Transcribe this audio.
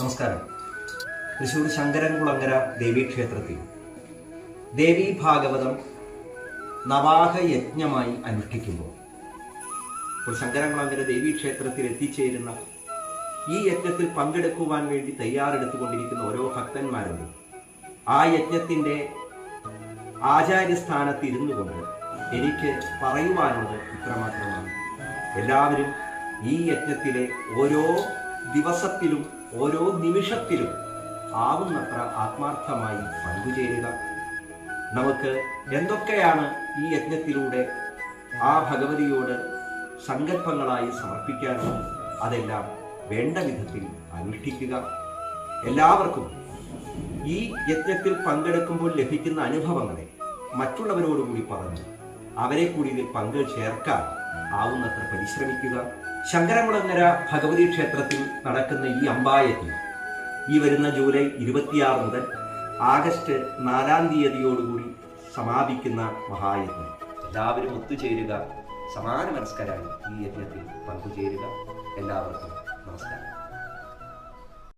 നമസ്കാരം. തൃശ്ശൂർ ശങ്കരൻകുളങ്ങര ദേവീക്ഷേത്രത്തിൽ ദേവീ ഭാഗവതം നവാഹ യജ്ഞമായി അനുഷ്ഠിക്കുമ്പോൾ ഇപ്പോൾ ശങ്കരൻകുളങ്ങര ദേവീക്ഷേത്രത്തിൽ എത്തിച്ചേരുന്ന ഈ യജ്ഞത്തിൽ പങ്കെടുക്കുവാൻ വേണ്ടി തയ്യാറെടുത്തുകൊണ്ടിരിക്കുന്ന ഓരോ ഭക്തന്മാരുണ്ട്. ആ യജ്ഞത്തിന്റെ ആചാര്യസ്ഥാനത്ത് ഇരുന്നു കൊണ്ട് എനിക്ക് പറയുവാനുള്ളത് ഇത്രമാത്രമാണ്. എല്ലാവരും ഈ യജ്ഞത്തിലെ ഓരോ ദിവസത്തിലും ഓരോ നിമിഷത്തിലും ആവുന്നത്ര ആത്മാർത്ഥമായി പങ്കുചേരുക. നമുക്ക് എന്തൊക്കെയാണ് ഈ യജ്ഞത്തിലൂടെ ആ ഭഗവതിയോട് സങ്കല്പങ്ങളായി സമർപ്പിക്കാനുള്ളത് അതെല്ലാം വേണ്ട വിധത്തിൽ അനുഷ്ഠിക്കുക. എല്ലാവർക്കും ഈ യജ്ഞത്തിൽ പങ്കെടുക്കുമ്പോൾ ലഭിക്കുന്ന അനുഭവങ്ങളെ മറ്റുള്ളവരോടുകൂടി പറഞ്ഞു അവരെ കൂടി ഇതിൽ പങ്ക് ചേർക്കാൻ ആവുന്നത്ര പരിശ്രമിക്കുക. ശങ്കരകുളങ്ങര ഭഗവതി ക്ഷേത്രത്തിൽ നടക്കുന്ന ഈ അമ്പായജ്ഞം ഈ വരുന്ന ജൂലൈ ഇരുപത്തിയാറ് മുതൽ ആഗസ്റ്റ് നാലാം തീയതിയോടുകൂടി സമാപിക്കുന്ന മഹായജ്ഞം. എല്ലാവരും ഒത്തുചേരുക. സമാന മനസ്കരായി ഈ യജ്ഞത്തിൽ പങ്കുചേരുക. എല്ലാവർക്കും നമസ്കാരം.